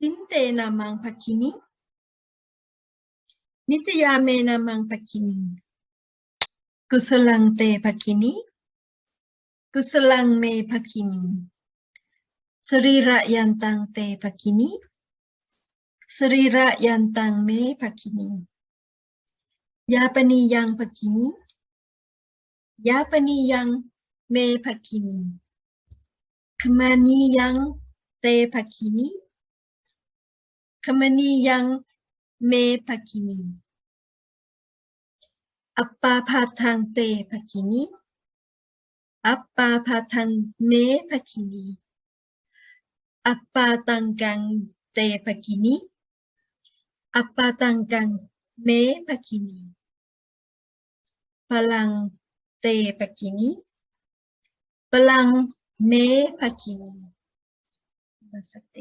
ตินเตนามังภกินีนิตยาเมนามังภกินี กุสลังเตภกินีกุสลังเมภกินี สรีระยันตังเตภกินีสรีระยันตังเมภกินี ยาปนียังภกินียาปนียังเมภกินีขมานียังเตภกินี คมณียังเมภกินีอัปปาพาทางเตภกินีอัปปาพาทางเนภกินีอัปปาตังกังเตภกินีอัปปาตังกังเมภกินีพลังเตภกินีพลังเมภกินีมาสเต